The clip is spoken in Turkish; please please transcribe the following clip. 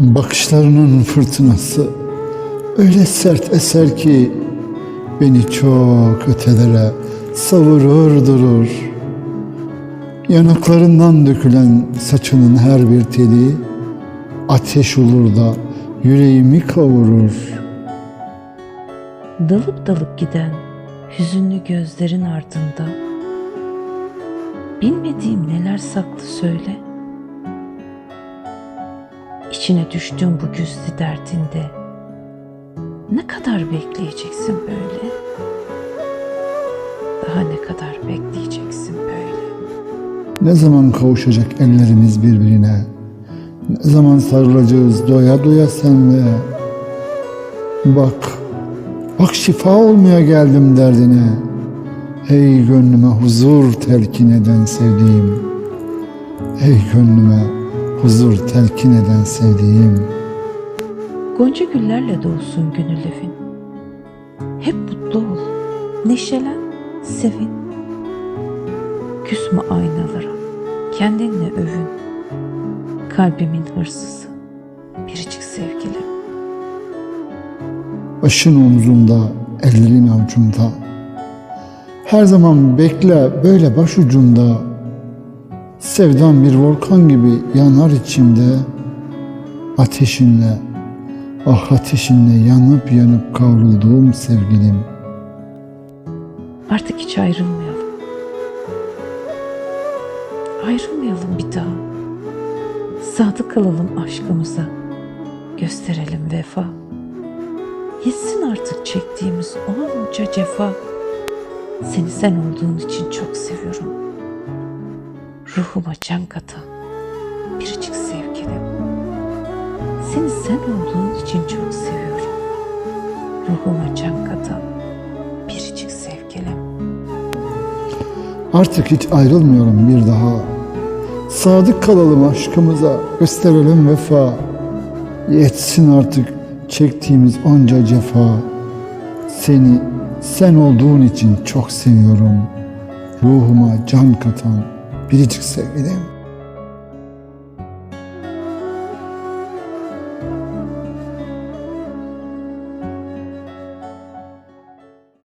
Bakışlarının fırtınası öyle sert eser ki beni çok ötelere savurur durur. Yanaklarından dökülen saçının her bir teli ateş olur da yüreğimi kavurur. Dalıp dalıp giden hüzünlü gözlerin ardında bilmediğim neler saklı söyle. İçine düştüğüm bu güzlü derdinde ne kadar bekleyeceksin böyle? Daha ne kadar bekleyeceksin böyle? Ne zaman kavuşacak ellerimiz birbirine? Ne zaman sarılacağız doya doya senle? Bak, bak şifa olmaya geldim derdine. Ey gönlüme huzur telkin eden sevdiğim. Ey gönlüme huzur telkin eden sevdiğim. Gonca güllerle dolsun gönül evin. Hep mutlu ol, neşelen, sevin. Küsme aynalara, kendinle övün. Kalbimin hırsızı, biricik sevgilim. Başın omzumda, ellerin avucumda. Her zaman bekle böyle başucunda. Sevdan bir volkan gibi yanar içimde. Ateşinle, ah ateşinle yanıp yanıp kavrulduğum sevgilim. Artık hiç ayrılmayalım. Ayrılmayalım bir daha. Sadık kalalım aşkımıza. Gösterelim vefa. Yetsin artık çektiğimiz onca cefa. Seni sen olduğun için çok seviyorum. Ruhuma can katan biricik sevgilim. Seni sen olduğun için çok seviyorum. Ruhuma can katan biricik sevgilim. Artık hiç ayrılmıyorum bir daha. Sadık kalalım aşkımıza, gösterelim vefa. Yetsin artık çektiğimiz onca cefa. Seni sen olduğun için çok seviyorum. Ruhuma can katan biricik sevgilim.